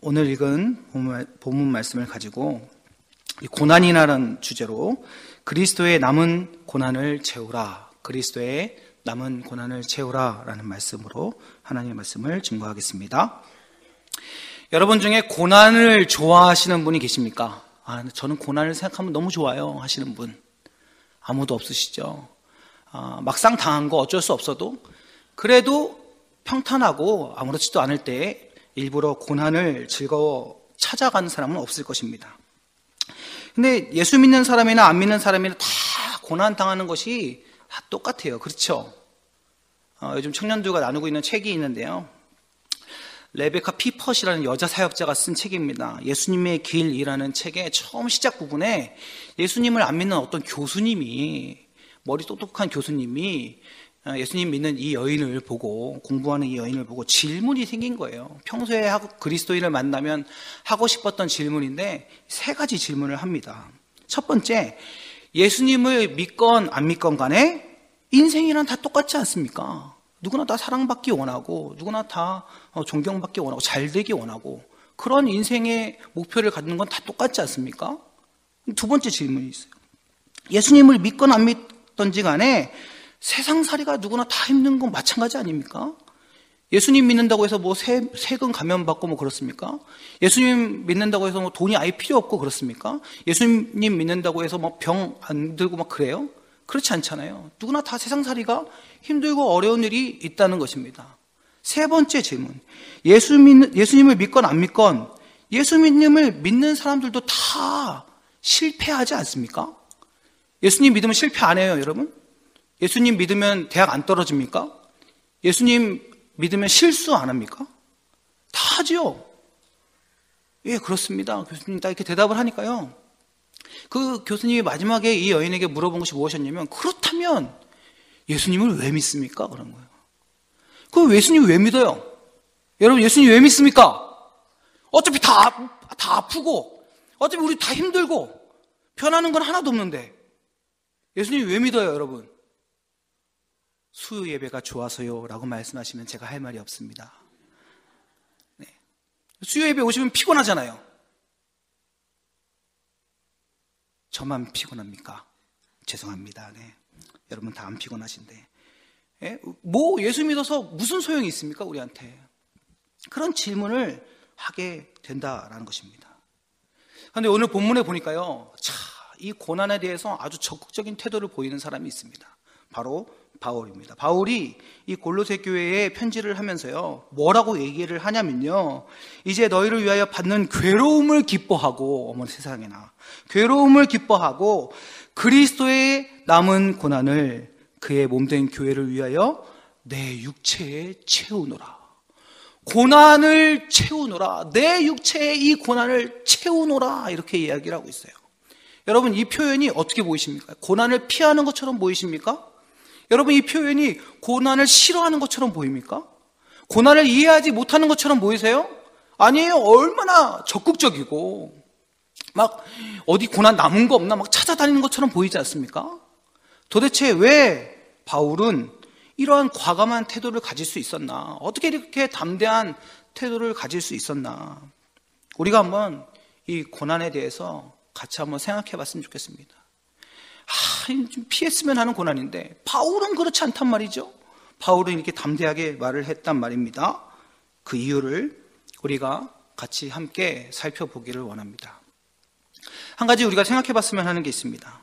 오늘 읽은 본문 말씀을 가지고 고난이라는 주제로 그리스도의 남은 고난을 채우라. 그리스도의 남은 고난을 채우라. 라는 말씀으로 하나님의 말씀을 증거하겠습니다. 여러분 중에 고난을 좋아하시는 분이 계십니까? 아, 저는 고난을 생각하면 너무 좋아요. 하시는 분. 아무도 없으시죠? 아, 막상 당한 거 어쩔 수 없어도 그래도 평탄하고 아무렇지도 않을 때 일부러 고난을 즐거워 찾아가는 사람은 없을 것입니다. 근데 예수 믿는 사람이나 안 믿는 사람이나 다 고난 당하는 것이 다 똑같아요. 그렇죠? 어, 요즘 청년들과 나누고 있는 책이 있는데요. 레베카 피퍼시라는 여자 사역자가 쓴 책입니다. 예수님의 길이라는 책의 처음 시작 부분에 예수님을 안 믿는 어떤 교수님이 머리 똑똑한 교수님이 어, 예수님 믿는 이 여인을 보고 공부하는 이 여인을 보고 질문이 생긴 거예요. 평소에 그리스도인을 만나면 하고 싶었던 질문인데 세 가지 질문을 합니다. 첫 번째, 예수님을 믿건 안 믿건 간에 인생이란 다 똑같지 않습니까? 누구나 다 사랑받기 원하고 누구나 다 어, 존경받기 원하고 잘 되기 원하고 그런 인생의 목표를 갖는 건 다 똑같지 않습니까? 두 번째 질문이 있어요. 예수님을 믿건 안 믿던지 간에 세상살이가 누구나 다 힘든 건 마찬가지 아닙니까? 예수님 믿는다고 해서 뭐 세, 세금 감면 받고 뭐 그렇습니까? 예수님 믿는다고 해서 뭐 돈이 아예 필요 없고 그렇습니까? 예수님 믿는다고 해서 뭐 병 안 들고 막 그래요? 그렇지 않잖아요. 누구나 다 세상살이가 힘들고 어려운 일이 있다는 것입니다. 세 번째 질문. 예수 믿, 예수님을 믿건 안 믿건 예수님을 믿는 사람들도 다 실패하지 않습니까? 예수님 믿으면 실패 안 해요, 여러분? 예수님 믿으면 대학 안 떨어집니까? 예수님 믿으면 실수 안 합니까? 다 하죠. 예, 그렇습니다. 교수님 딱 이렇게 대답을 하니까요. 그 교수님이 마지막에 이 여인에게 물어본 것이 무엇이었냐면, 그렇다면 예수님을 왜 믿습니까? 그런 거예요. 그 예수님 왜 믿어요? 여러분, 예수님 왜 믿습니까? 어차피 다, 다 아프고, 어차피 우리 다 힘들고, 변하는 건 하나도 없는데, 예수님 왜 믿어요, 여러분? 수요 예배가 좋아서요 라고 말씀하시면 제가 할 말이 없습니다. 네. 수요 예배 오시면 피곤하잖아요. 저만 피곤합니까? 죄송합니다. 네. 여러분 다 안 피곤하신데. 예? 뭐 예수 믿어서 무슨 소용이 있습니까? 우리한테. 그런 질문을 하게 된다라는 것입니다. 그런데 오늘 본문에 보니까요. 차, 이 고난에 대해서 아주 적극적인 태도를 보이는 사람이 있습니다. 바로 바울입니다. 바울이 이 골로새 교회에 편지를 하면서요. 뭐라고 얘기를 하냐면요. 이제 너희를 위하여 받는 괴로움을 기뻐하고 어머 세상에나 괴로움을 기뻐하고 그리스도의 남은 고난을 그의 몸된 교회를 위하여 내 육체에 채우노라. 고난을 채우노라. 내 육체에 이 고난을 채우노라. 이렇게 이야기를 하고 있어요. 여러분 이 표현이 어떻게 보이십니까? 고난을 피하는 것처럼 보이십니까? 여러분 이 표현이 고난을 싫어하는 것처럼 보입니까? 고난을 이해하지 못하는 것처럼 보이세요? 아니에요. 얼마나 적극적이고 막 어디 고난 남은 거 없나 막 찾아다니는 것처럼 보이지 않습니까? 도대체 왜 바울은 이러한 과감한 태도를 가질 수 있었나? 어떻게 이렇게 담대한 태도를 가질 수 있었나? 우리가 한번 이 고난에 대해서 같이 한번 생각해 봤으면 좋겠습니다. 아, 좀 피했으면 하는 고난인데 바울은 그렇지 않단 말이죠. 바울은 이렇게 담대하게 말을 했단 말입니다. 그 이유를 우리가 같이 함께 살펴보기를 원합니다. 한 가지 우리가 생각해 봤으면 하는 게 있습니다.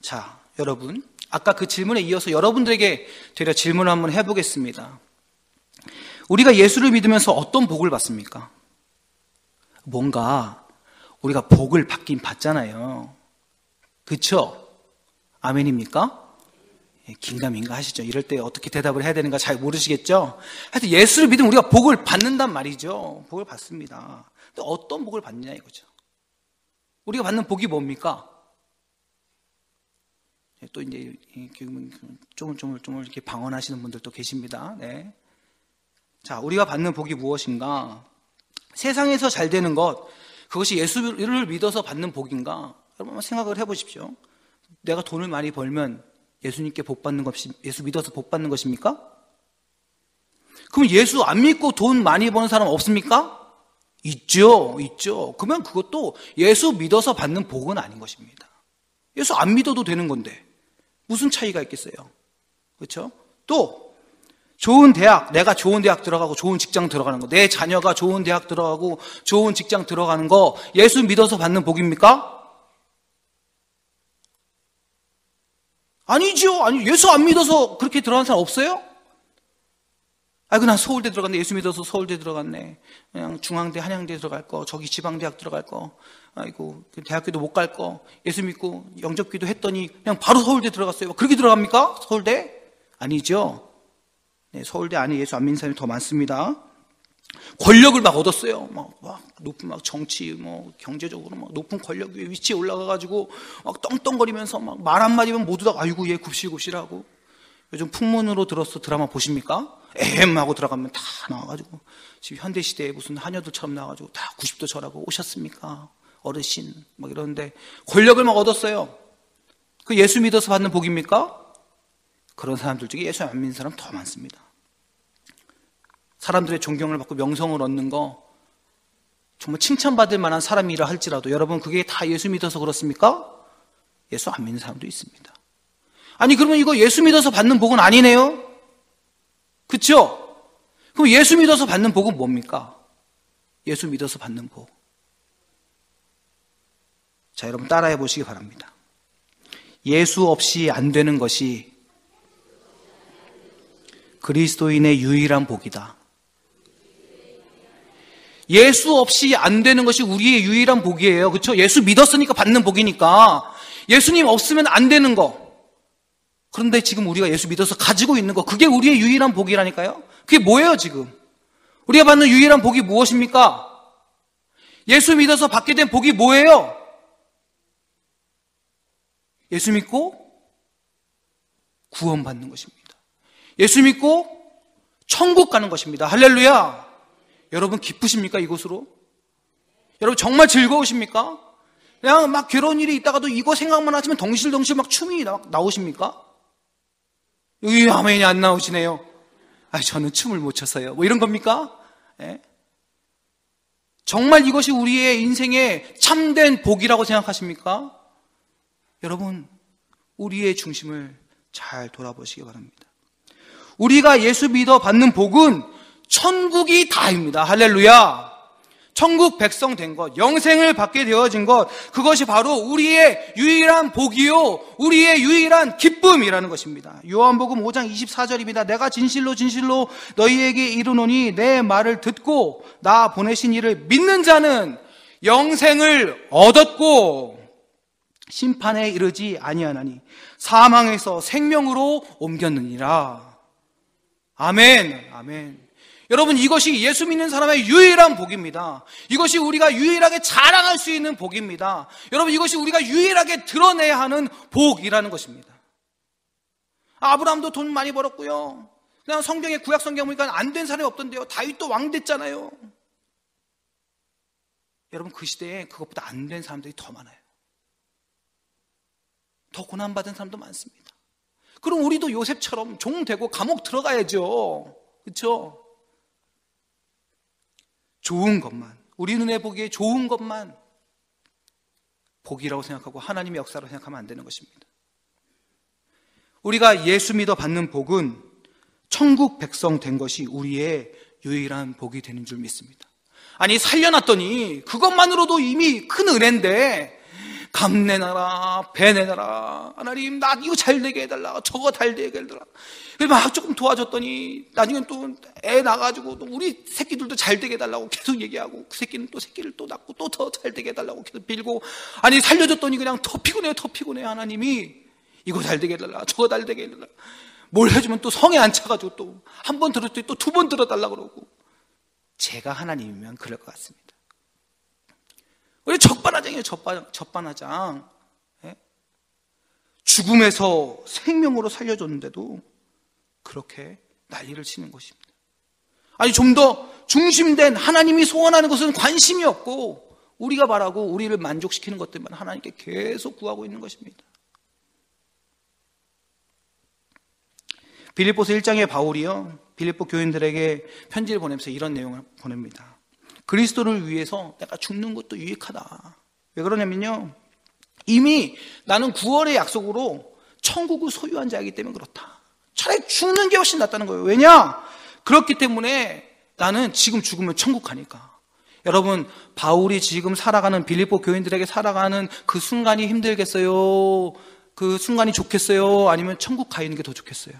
자, 여러분. 아까 그 질문에 이어서 여러분들에게 되려 질문을 한번 해보겠습니다. 우리가 예수를 믿으면서 어떤 복을 받습니까? 뭔가 우리가 복을 받긴 받잖아요. 그쵸? 아멘입니까? 예, 긴가민가 하시죠. 이럴 때 어떻게 대답을 해야 되는가 잘 모르시겠죠? 하여튼 예수를 믿으면 우리가 복을 받는단 말이죠. 복을 받습니다. 근데 어떤 복을 받느냐 이거죠. 우리가 받는 복이 뭡니까? 예, 또 이제 쪼물쪼물쪼물 이렇게 방언하시는 분들도 계십니다. 네. 자, 우리가 받는 복이 무엇인가? 세상에서 잘 되는 것, 그것이 예수를 믿어서 받는 복인가? 여러분 생각을 해보십시오. 내가 돈을 많이 벌면 예수님께 복 받는 것이 예수 믿어서 복 받는 것입니까? 그럼 예수 안 믿고 돈 많이 버는 사람 없습니까? 있죠, 있죠. 그러면 그것도 예수 믿어서 받는 복은 아닌 것입니다. 예수 안 믿어도 되는 건데 무슨 차이가 있겠어요? 그렇죠? 또 좋은 대학, 내가 좋은 대학 들어가고 좋은 직장 들어가는 거, 내 자녀가 좋은 대학 들어가고 좋은 직장 들어가는 거 예수 믿어서 받는 복입니까? 아니죠. 아니 예수 안 믿어서 그렇게 들어간 사람 없어요? 아이고 난 서울대 들어갔네. 예수 믿어서 서울대 들어갔네. 그냥 중앙대, 한양대 들어갈 거, 저기 지방대학 들어갈 거. 아이고 그 대학교도 못 갈 거. 예수 믿고 영접기도 했더니 그냥 바로 서울대 들어갔어요. 그렇게 들어갑니까? 서울대? 아니죠. 네, 서울대 안에 예수 안 믿는 사람이 더 많습니다. 권력을 막 얻었어요. 막, 막 높은 막 정치, 뭐 경제적으로 막 높은 권력 위에 위치에 올라가가지고 막 떵떵거리면서 막 말 한마디면 모두 다 아이고 얘 굽실굽실하고 요즘 풍문으로 들어서 드라마 보십니까? 엠 하고 들어가면 다 나와가지고 지금 현대 시대에 무슨 하녀들처럼 나와가지고 다 90도 절하고 오셨습니까? 어르신 막 이러는데 권력을 막 얻었어요. 그 예수 믿어서 받는 복입니까? 그런 사람들 중에 예수 안 믿는 사람 더 많습니다. 사람들의 존경을 받고 명성을 얻는 거 정말 칭찬받을 만한 사람이라 할지라도 여러분 그게 다 예수 믿어서 그렇습니까? 예수 안 믿는 사람도 있습니다. 아니 그러면 이거 예수 믿어서 받는 복은 아니네요? 그렇죠? 그럼 예수 믿어서 받는 복은 뭡니까? 예수 믿어서 받는 복. 자, 여러분 따라해 보시기 바랍니다. 예수 없이 안 되는 것이 그리스도인의 유일한 복이다. 예수 없이 안 되는 것이 우리의 유일한 복이에요. 그렇죠? 예수 믿었으니까 받는 복이니까 예수님 없으면 안 되는 거. 그런데 지금 우리가 예수 믿어서 가지고 있는 거 그게 우리의 유일한 복이라니까요. 그게 뭐예요, 지금? 우리가 받는 유일한 복이 무엇입니까? 예수 믿어서 받게 된 복이 뭐예요? 예수 믿고 구원받는 것입니다. 예수 믿고 천국 가는 것입니다. 할렐루야! 여러분 기쁘십니까? 이곳으로? 여러분 정말 즐거우십니까? 그냥 막 괴로운 일이 있다가도 이거 생각만 하시면 덩실덩실 막 춤이 나, 나오십니까? 여기 아멘이 안 나오시네요. 아, 저는 춤을 못 췄어요. 뭐 이런 겁니까? 예? 정말 이것이 우리의 인생의 참된 복이라고 생각하십니까? 여러분, 우리의 중심을 잘 돌아보시기 바랍니다. 우리가 예수 믿어 받는 복은 천국이 다입니다. 할렐루야. 천국 백성 된 것, 영생을 받게 되어진 것, 그것이 바로 우리의 유일한 복이요, 우리의 유일한 기쁨이라는 것입니다. 요한복음 5장 24절입니다. 내가 진실로 진실로 너희에게 이르노니 내 말을 듣고 나 보내신 이를 믿는 자는 영생을 얻었고 심판에 이르지 아니하나니 사망에서 생명으로 옮겼느니라. 아멘. 아멘. 여러분 이것이 예수 믿는 사람의 유일한 복입니다. 이것이 우리가 유일하게 자랑할 수 있는 복입니다. 여러분 이것이 우리가 유일하게 드러내야 하는 복이라는 것입니다. 아브라함도 돈 많이 벌었고요. 그냥 성경에 구약 성경 보니까 안 된 사람이 없던데요. 다윗도 왕 됐잖아요. 여러분 그 시대에 그것보다 안 된 사람들이 더 많아요. 더 고난받은 사람도 많습니다. 그럼 우리도 요셉처럼 종 되고 감옥 들어가야죠. 그렇죠? 좋은 것만, 우리 눈에 보기에 좋은 것만 복이라고 생각하고 하나님의 역사로 생각하면 안 되는 것입니다. 우리가 예수 믿어 받는 복은 천국 백성 된 것이 우리의 유일한 복이 되는 줄 믿습니다. 아니, 살려놨더니 그것만으로도 이미 큰 은혜인데 감내나라, 배내나라. 하나님, 나 이거 잘 되게 해달라. 저거 잘 되게 해달라. 막 조금 도와줬더니, 나중엔 또 애 나가지고, 또 우리 새끼들도 잘 되게 해달라고 계속 얘기하고, 그 새끼는 또 새끼를 또 낳고, 또 더 잘 되게 해달라고 계속 빌고, 아니, 살려줬더니 그냥 더 피곤해요, 더 피곤해요, 하나님이. 이거 잘 되게 해달라. 저거 잘 되게 해달라. 뭘 해주면 또 성에 안 차가지고 또, 한 번 들었더니 또 두 번 들어달라 그러고. 제가 하나님이면 그럴 것 같습니다. 우리 적반하장이에요, 적반, 적반하장. 예? 죽음에서 생명으로 살려줬는데도 그렇게 난리를 치는 것입니다. 아니, 좀 더 중심된 하나님이 소원하는 것은 관심이 없고, 우리가 바라고 우리를 만족시키는 것들만 하나님께 계속 구하고 있는 것입니다. 빌립보서 1장의 바울이요. 빌립보 교인들에게 편지를 보내면서 이런 내용을 보냅니다. 그리스도를 위해서 내가 죽는 것도 유익하다. 왜 그러냐면요. 이미 나는 9월의 약속으로 천국을 소유한 자이기 때문에 그렇다. 차라리 죽는 게 훨씬 낫다는 거예요. 왜냐? 그렇기 때문에 나는 지금 죽으면 천국 가니까. 여러분, 바울이 지금 살아가는 빌립보 교인들에게 살아가는 그 순간이 힘들겠어요? 그 순간이 좋겠어요? 아니면 천국 가 있는 게 더 좋겠어요?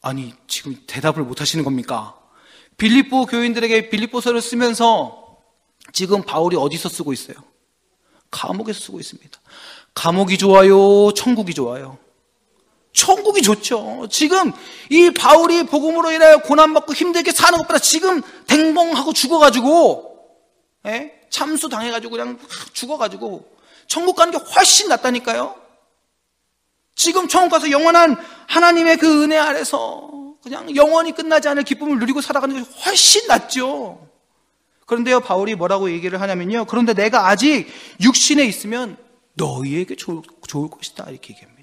아니, 지금 대답을 못 하시는 겁니까? 빌립보 교인들에게 빌립보서를 쓰면서 지금 바울이 어디서 쓰고 있어요? 감옥에서 쓰고 있습니다. 감옥이 좋아요? 천국이 좋아요? 천국이 좋죠. 지금 이 바울이 복음으로 인하여 고난받고 힘들게 사는 것보다 지금 댕봉하고 죽어가지고, 예? 참수 당해가지고 그냥 죽어가지고 천국 가는 게 훨씬 낫다니까요. 지금 천국 가서 영원한 하나님의 그 은혜 아래서 그냥 영원히 끝나지 않을 기쁨을 누리고 살아가는 것이 훨씬 낫죠. 그런데요, 바울이 뭐라고 얘기를 하냐면요. 그런데 내가 아직 육신에 있으면 너희에게 좋을, 좋을 것이다. 이렇게 얘기합니다.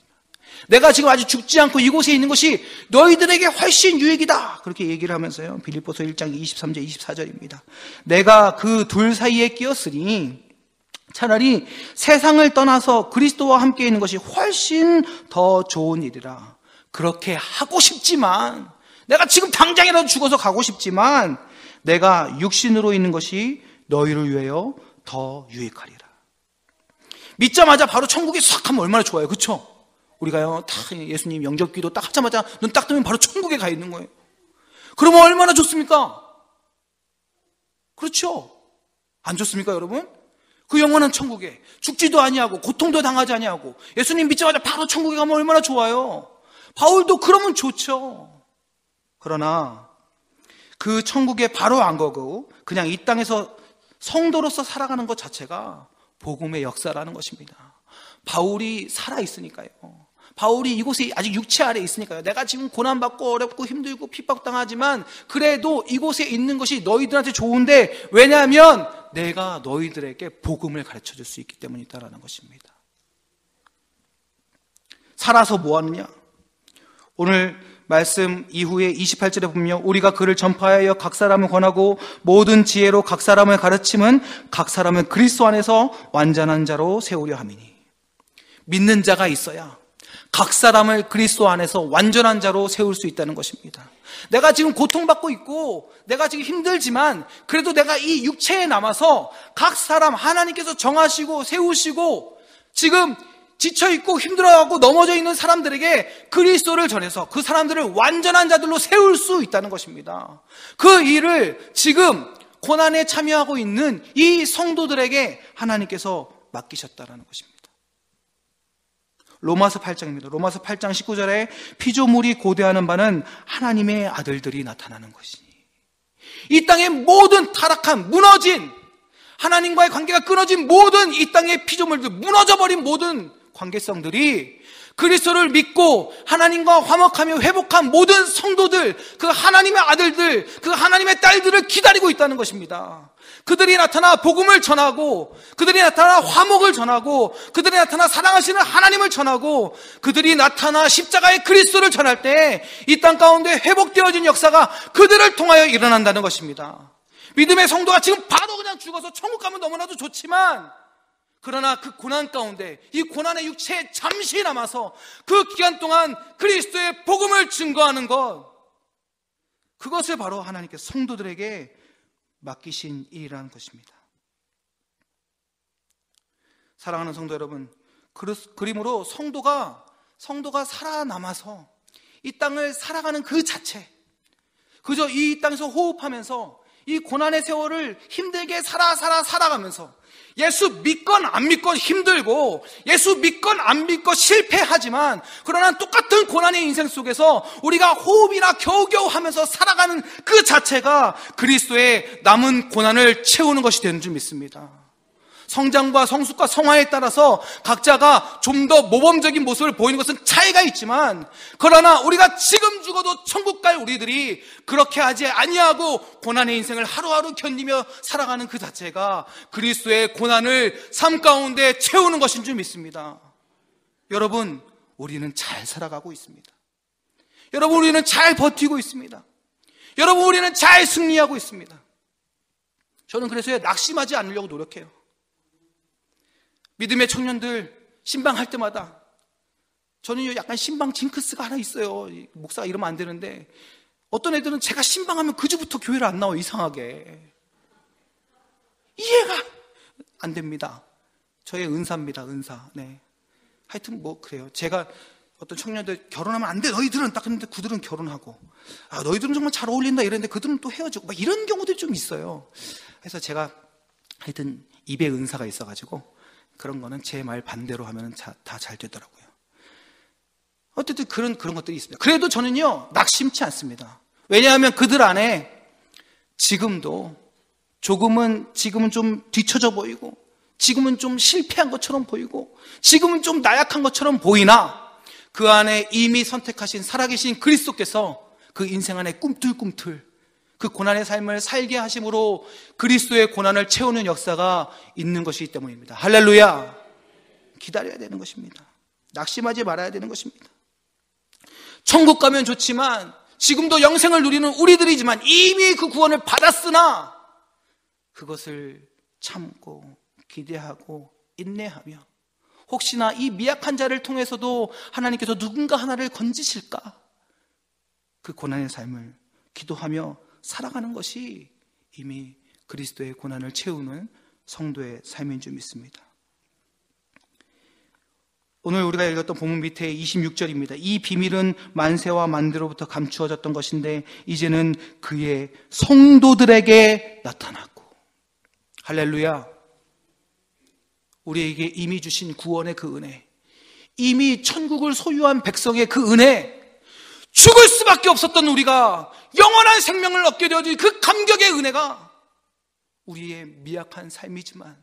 내가 지금 아직 죽지 않고 이곳에 있는 것이 너희들에게 훨씬 유익이다. 그렇게 얘기를 하면서요. 빌립보서 1장 23절 24절입니다. 내가 그 둘 사이에 끼었으니 차라리 세상을 떠나서 그리스도와 함께 있는 것이 훨씬 더 좋은 일이라. 그렇게 하고 싶지만 내가 지금 당장이라도 죽어서 가고 싶지만 내가 육신으로 있는 것이 너희를 위하여 더 유익하리라. 믿자마자 바로 천국에 싹 하면 얼마나 좋아요. 그쵸? 우리가요, 다 예수님 영접기도 딱 하자마자 눈 딱 뜨면 바로 천국에 가 있는 거예요. 그러면 얼마나 좋습니까? 그렇죠? 안 좋습니까, 여러분? 그 영원한 천국에 죽지도 아니하고 고통도 당하지 아니하고 예수님 믿자마자 바로 천국에 가면 얼마나 좋아요. 바울도 그러면 좋죠. 그러나 그 천국에 바로 안 가고 그냥 이 땅에서 성도로서 살아가는 것 자체가 복음의 역사라는 것입니다. 바울이 살아 있으니까요. 바울이 이곳에 아직 육체 아래 있으니까요. 내가 지금 고난받고 어렵고 힘들고 핍박당하지만 그래도 이곳에 있는 것이 너희들한테 좋은데 왜냐하면 내가 너희들에게 복음을 가르쳐 줄 수 있기 때문이다라는 것입니다. 살아서 뭐 하느냐? 오늘 말씀 이후에 28절에 보면 우리가 그를 전파하여 각 사람을 권하고 모든 지혜로 각 사람을 가르침은 각 사람을 그리스도 안에서 완전한 자로 세우려 함이니 믿는 자가 있어야 각 사람을 그리스도 안에서 완전한 자로 세울 수 있다는 것입니다. 내가 지금 고통받고 있고 내가 지금 힘들지만 그래도 내가 이 육체에 남아서 각 사람 하나님께서 정하시고 세우시고 지금 지쳐있고 힘들어하고 넘어져 있는 사람들에게 그리스도를 전해서 그 사람들을 완전한 자들로 세울 수 있다는 것입니다. 그 일을 지금 고난에 참여하고 있는 이 성도들에게 하나님께서 맡기셨다는 것입니다. 로마서 8장입니다. 로마서 8장 19절에 피조물이 고대하는 바는 하나님의 아들들이 나타나는 것이니 이 땅의 모든 타락한 무너진 하나님과의 관계가 끊어진 모든 이 땅의 피조물들 무너져버린 모든 관계성들이 그리스도를 믿고 하나님과 화목하며 회복한 모든 성도들, 그 하나님의 아들들, 그 하나님의 딸들을 기다리고 있다는 것입니다. 그들이 나타나 복음을 전하고, 그들이 나타나 화목을 전하고, 그들이 나타나 사랑하시는 하나님을 전하고, 그들이 나타나 십자가의 그리스도를 전할 때 이 땅 가운데 회복되어진 역사가 그들을 통하여 일어난다는 것입니다. 믿음의 성도가 지금 바로 그냥 죽어서 천국 가면 너무나도 좋지만 그러나 그 고난 가운데 이 고난의 육체에 잠시 남아서 그 기간 동안 그리스도의 복음을 증거하는 것 그것을 바로 하나님께서 성도들에게 맡기신 일이라는 것입니다. 사랑하는 성도 여러분, 그림으로 성도가 성도가 살아남아서 이 땅을 살아가는 그 자체, 그저 이 땅에서 호흡하면서 이 고난의 세월을 힘들게 살아 살아 살아가면서 예수 믿건 안 믿건 힘들고 예수 믿건 안 믿건 실패하지만 그러나 똑같은 고난의 인생 속에서 우리가 호흡이나 겨우겨우 하면서 살아가는 그 자체가 그리스도의 남은 고난을 채우는 것이 되는 줄 믿습니다. 성장과 성숙과 성화에 따라서 각자가 좀 더 모범적인 모습을 보이는 것은 차이가 있지만 그러나 우리가 지금 죽어도 천국 갈 우리들이 그렇게 하지 아니하고 고난의 인생을 하루하루 견디며 살아가는 그 자체가 그리스도의 고난을 삶 가운데 채우는 것인 줄 믿습니다. 여러분, 우리는 잘 살아가고 있습니다. 여러분, 우리는 잘 버티고 있습니다. 여러분, 우리는 잘 승리하고 있습니다. 저는 그래서 낙심하지 않으려고 노력해요. 믿음의 청년들 신방할 때마다 저는 약간 신방 징크스가 하나 있어요. 목사가 이러면 안 되는데 어떤 애들은 제가 신방하면 그 주부터 교회를 안 나와 이상하게 이해가 안 됩니다. 저의 은사입니다. 은사. 네. 하여튼 뭐 그래요. 제가 어떤 청년들 결혼하면 안 돼. 너희들은 딱 했는데 그들은 결혼하고 아 너희들은 정말 잘 어울린다 이랬는데 그들은 또 헤어지고 막 이런 경우들이 좀 있어요. 그래서 제가 하여튼 입에 은사가 있어가지고 그런 거는 제 말 반대로 하면 다 잘 되더라고요. 어쨌든 그런 그런 것들이 있습니다. 그래도 저는요 낙심치 않습니다. 왜냐하면 그들 안에 지금도 조금은 지금은 좀 뒤처져 보이고 지금은 좀 실패한 것처럼 보이고 지금은 좀 나약한 것처럼 보이나 그 안에 이미 선택하신 살아계신 그리스도께서 그 인생 안에 꿈틀꿈틀 그 고난의 삶을 살게 하심으로 그리스도의 고난을 채우는 역사가 있는 것이기 때문입니다. 할렐루야. 기다려야 되는 것입니다. 낙심하지 말아야 되는 것입니다. 천국 가면 좋지만 지금도 영생을 누리는 우리들이지만 이미 그 구원을 받았으나 그것을 참고 기대하고 인내하며 혹시나 이 미약한 자를 통해서도 하나님께서 누군가 하나를 건지실까? 그 고난의 삶을 기도하며 살아가는 것이 이미 그리스도의 고난을 채우는 성도의 삶인 줄 믿습니다. 오늘 우리가 읽었던 본문 밑에 26절입니다. 이 비밀은 만세와 만대로부터 감추어졌던 것인데 이제는 그의 성도들에게 나타났고 할렐루야. 우리에게 이미 주신 구원의 그 은혜, 이미 천국을 소유한 백성의 그 은혜, 죽을 수밖에 없었던 우리가 영원한 생명을 얻게 되어진 그 감격의 은혜가 우리의 미약한 삶이지만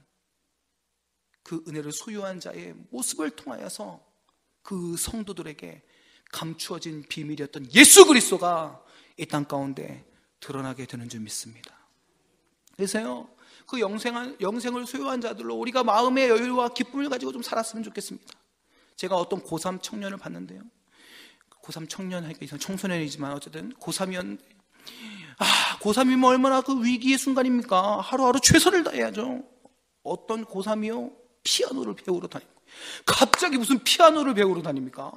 그 은혜를 소유한 자의 모습을 통하여서 그 성도들에게 감추어진 비밀이었던 예수 그리스도가 이 땅 가운데 드러나게 되는 줄 믿습니다. 그래서요, 그 영생한, 영생을 소유한 자들로 우리가 마음의 여유와 기쁨을 가지고 좀 살았으면 좋겠습니다. 제가 어떤 고3 청년을 봤는데요. 고3 청년 청소년이지만 어쨌든 고3이었는데 아, 고3이면 얼마나 그 위기의 순간입니까? 하루하루 최선을 다해야죠. 어떤 고3이요? 피아노를 배우러 다니고. 갑자기 무슨 피아노를 배우러 다닙니까?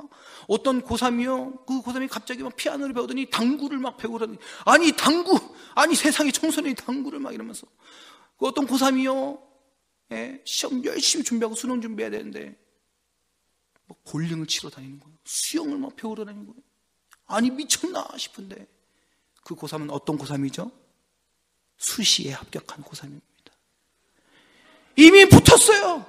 어떤 고3이요? 그 고3이 갑자기 막 피아노를 배우더니 당구를 막 배우러 다니 아니, 당구! 아니, 세상에 청소년이 당구를 막 이러면서. 그 어떤 고3이요? 예, 시험 열심히 준비하고 수능 준비해야 되는데, 뭐 볼링을 치러 다니는 거예요. 수영을 막 배우러 다니는 거예요. 아니, 미쳤나 싶은데, 그 고3은 어떤 고3이죠? 수시에 합격한 고3입니다. 이미 붙었어요.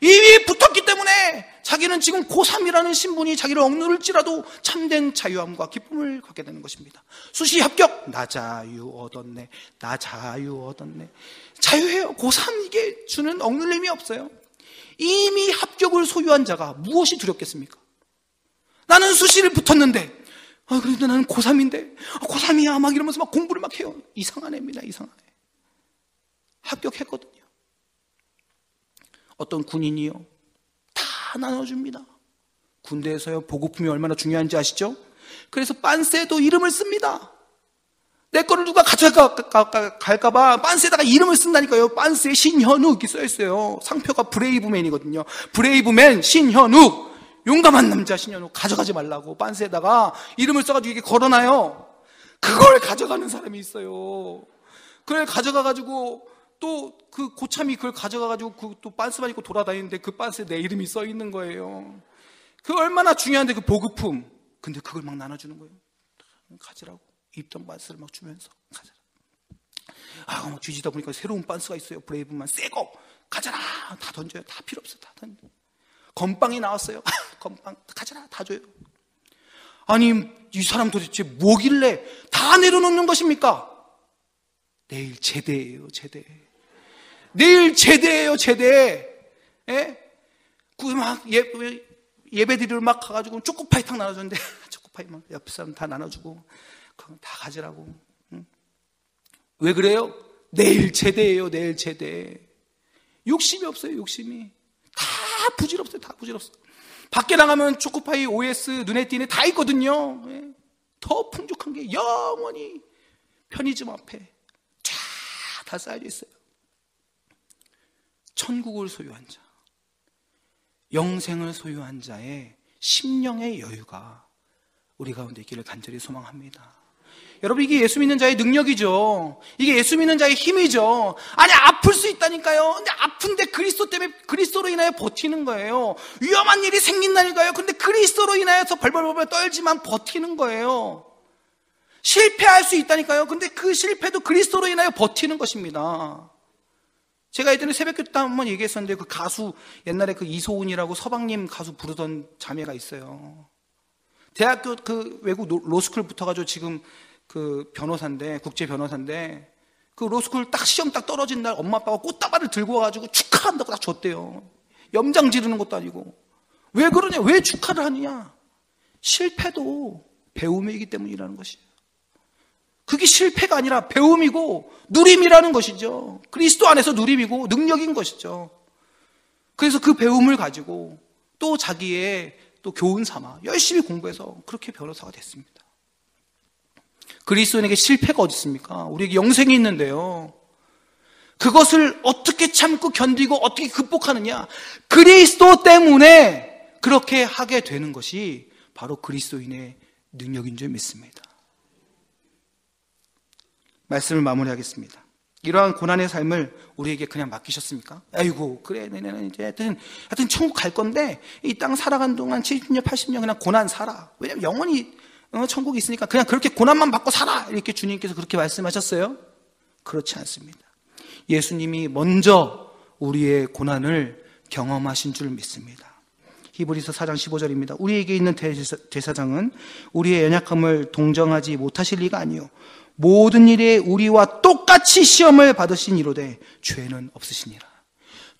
이미 붙었기 때문에 자기는 지금 고3이라는 신분이 자기를 억누를지라도 참된 자유함과 기쁨을 갖게 되는 것입니다. 수시 합격! 나 자유 얻었네. 나 자유 얻었네. 자유해요. 고3 이게 주는 억눌림이 없어요. 이미 합격을 소유한 자가 무엇이 두렵겠습니까? 나는 수시를 붙었는데, 아, 그런데 나는 고3인데, 아, 고3이야. 막 이러면서 막 공부를 막 해요. 이상한 애입니다. 이상한 애. 합격했거든요. 어떤 군인이요? 다 나눠줍니다. 군대에서요, 보급품이 얼마나 중요한지 아시죠? 그래서 빤스에도 이름을 씁니다. 내 거를 누가 가져갈까 봐 빤스에다가 이름을 쓴다니까요. 빤스에 신현우 이렇게 써 있어요. 상표가 브레이브맨이거든요. 브레이브맨 신현우. 용감한 남자 신현우 가져가지 말라고 빤스에다가 이름을 써가지고 이게 걸어놔요. 그걸 가져가는 사람이 있어요. 그걸 가져가가지고 또 그 고참이 그걸 가져가가지고 그 또 빤스만 입고 돌아다니는데 그 빤스에 내 이름이 써 있는 거예요. 그 얼마나 중요한데 그 보급품. 근데 그걸 막 나눠주는 거예요. 가지라고. 입던 빤스를 막 주면서 가져라. 아, 막 뒤지다 보니까 새로운 빤스가 있어요. 브레이브만 새거 가져라. 다 던져요. 다 필요 없어. 다 던져. 건빵이 나왔어요. 건빵 가져라. 다 줘요. 아니, 이 사람 도대체 뭐길래 다 내려놓는 것입니까? 내일 제대예요, 제대. 내일 제대예요, 제대. 예? 그막 예, 예배 드리러 막 가가지고 초코파이 탁 나눠줬는데 초코파이 막 옆 사람 다 나눠주고 그럼 다 가지라고. 응? 왜 그래요? 내일 제대예요, 내일 제대. 욕심이 없어요, 욕심이. 다 부질없어요, 다 부질없어. 밖에 나가면 초코파이, OS, 눈에 띄는 다 있거든요. 예? 더 풍족한 게 영원히 편의점 앞에 쫙 다 쌓여져 있어요. 천국을 소유한 자, 영생을 소유한 자의 심령의 여유가 우리 가운데 있기를 간절히 소망합니다. 여러분 이게 예수 믿는 자의 능력이죠. 이게 예수 믿는 자의 힘이죠. 아니 아플 수 있다니까요. 근데 아픈데 그리스도 때문에 그리스도로 인하여 버티는 거예요. 위험한 일이 생긴다니까요. 근데 그리스도로 인하여서 벌벌벌벌 떨지만 버티는 거예요. 실패할 수 있다니까요. 근데 그 실패도 그리스도로 인하여 버티는 것입니다. 제가 예전에 새벽기도 때 한번 얘기했었는데 그 가수 옛날에 그 이소은이라고 서방님 가수 부르던 자매가 있어요. 대학교 그 외국 로스쿨 붙어가지고 지금 그 변호사인데 국제 변호사인데 그 로스쿨 딱 시험 딱 떨어진 날 엄마 아빠가 꽃다발을 들고 와가지고 축하한다고 딱 줬대요. 염장 지르는 것도 아니고 왜 그러냐? 왜 축하를 하느냐? 실패도 배움이기 때문이라는 것이에요. 그게 실패가 아니라 배움이고 누림이라는 것이죠. 그리스도 안에서 누림이고 능력인 것이죠. 그래서 그 배움을 가지고 또 자기의 또 교훈 삼아 열심히 공부해서 그렇게 변호사가 됐습니다. 그리스도인에게 실패가 어디 있습니까? 우리에게 영생이 있는데요. 그것을 어떻게 참고 견디고 어떻게 극복하느냐? 그리스도 때문에 그렇게 하게 되는 것이 바로 그리스도인의 능력인 줄 믿습니다. 말씀을 마무리하겠습니다. 이러한 고난의 삶을 우리에게 그냥 맡기셨습니까? 아이고, 그래, 내년은 이제 하여튼, 하여튼 천국 갈 건데, 이 땅 살아간 동안 70년, 80년 그냥 고난 살아. 왜냐면 영원히 어, 천국이 있으니까 그냥 그렇게 고난만 받고 살아. 이렇게 주님께서 그렇게 말씀하셨어요? 그렇지 않습니다. 예수님이 먼저 우리의 고난을 경험하신 줄 믿습니다. 히브리서 4장 15절입니다. 우리에게 있는 대사장은 우리의 연약함을 동정하지 못하실 리가 아니요 모든 일에 우리와 똑같이 시험을 받으신 이로되 죄는 없으시니라.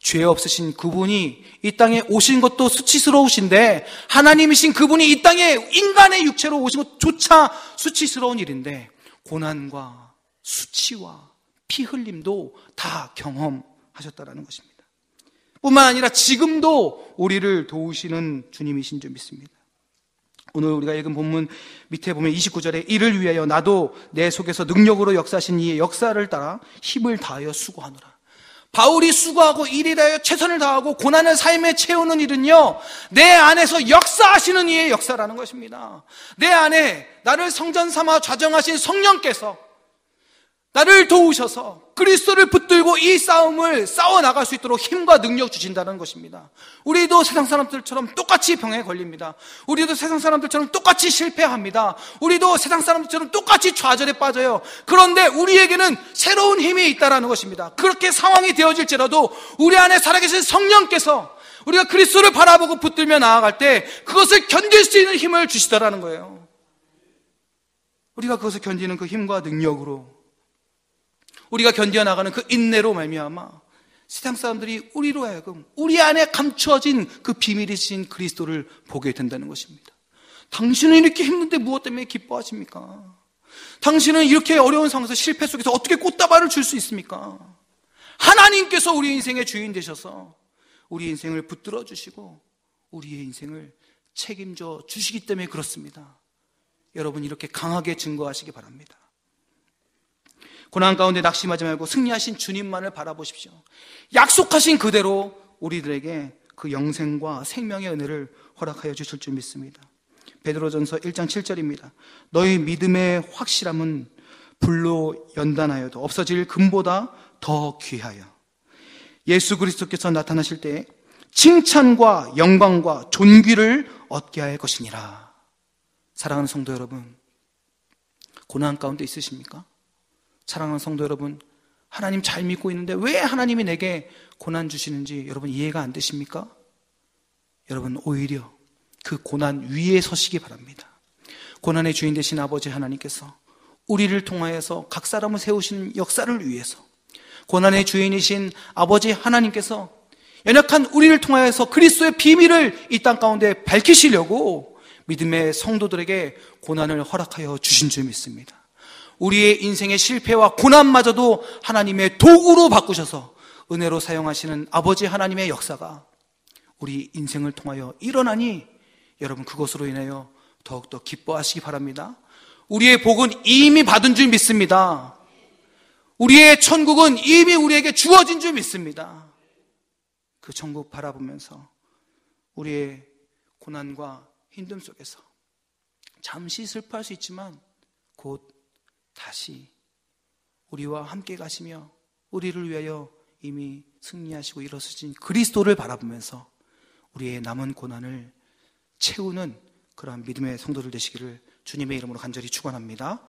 죄 없으신 그분이 이 땅에 오신 것도 수치스러우신데 하나님이신 그분이 이 땅에 인간의 육체로 오신 것조차 수치스러운 일인데 고난과 수치와 피 흘림도 다 경험하셨다라는 것입니다. 뿐만 아니라 지금도 우리를 도우시는 주님이신 줄 믿습니다. 오늘 우리가 읽은 본문 밑에 보면 29절에 이를 위하여 나도 내 속에서 능력으로 역사하신 이의 역사를 따라 힘을 다하여 수고하노라. 바울이 수고하고 일이하여 최선을 다하고 고난을 삶에 채우는 일은요, 내 안에서 역사하시는 이의 역사라는 것입니다. 내 안에 나를 성전 삼아 좌정하신 성령께서 나를 도우셔서 그리스도를 붙들고 이 싸움을 싸워 나갈 수 있도록 힘과 능력 주신다는 것입니다. 우리도 세상 사람들처럼 똑같이 병에 걸립니다. 우리도 세상 사람들처럼 똑같이 실패합니다. 우리도 세상 사람들처럼 똑같이 좌절에 빠져요. 그런데 우리에게는 새로운 힘이 있다라는 것입니다. 그렇게 상황이 되어질지라도 우리 안에 살아계신 성령께서 우리가 그리스도를 바라보고 붙들며 나아갈 때 그것을 견딜 수 있는 힘을 주시다라는 거예요. 우리가 그것을 견디는 그 힘과 능력으로 우리가 견뎌 나가는 그 인내로 말미암아 세상 사람들이 우리로 하여금 우리 안에 감추어진 그 비밀이신 그리스도를 보게 된다는 것입니다. 당신은 이렇게 힘든데 무엇 때문에 기뻐하십니까? 당신은 이렇게 어려운 상황에서 실패 속에서 어떻게 꽃다발을 줄 수 있습니까? 하나님께서 우리 인생의 주인 되셔서 우리 인생을 붙들어 주시고 우리의 인생을 책임져 주시기 때문에 그렇습니다. 여러분 이렇게 강하게 증거하시기 바랍니다. 고난 가운데 낙심하지 말고 승리하신 주님만을 바라보십시오. 약속하신 그대로 우리들에게 그 영생과 생명의 은혜를 허락하여 주실 줄 믿습니다. 베드로전서 1장 7절입니다. 너희 믿음의 확실함은 불로 연단하여도 없어질 금보다 더 귀하여 예수 그리스도께서 나타나실 때 칭찬과 영광과 존귀를 얻게 할 것이니라. 사랑하는 성도 여러분, 고난 가운데 있으십니까? 사랑하는 성도 여러분, 하나님 잘 믿고 있는데 왜 하나님이 내게 고난 주시는지 여러분 이해가 안 되십니까? 여러분 오히려 그 고난 위에 서시기 바랍니다. 고난의 주인 되신 아버지 하나님께서 우리를 통하여서 각 사람을 세우신 역사를 위해서 고난의 주인이신 아버지 하나님께서 연약한 우리를 통하여서 그리스도의 비밀을 이 땅 가운데 밝히시려고 믿음의 성도들에게 고난을 허락하여 주신 줄 믿습니다. 우리의 인생의 실패와 고난마저도 하나님의 도구로 바꾸셔서 은혜로 사용하시는 아버지 하나님의 역사가 우리 인생을 통하여 일어나니 여러분 그것으로 인하여 더욱더 기뻐하시기 바랍니다. 우리의 복은 이미 받은 줄 믿습니다. 우리의 천국은 이미 우리에게 주어진 줄 믿습니다. 그 천국 바라보면서 우리의 고난과 힘듦 속에서 잠시 슬퍼할 수 있지만 곧 다시 우리와 함께 가시며 우리를 위하여 이미 승리하시고 일어서신 그리스도를 바라보면서 우리의 남은 고난을 채우는 그러한 믿음의 성도들 되시기를 주님의 이름으로 간절히 축원합니다.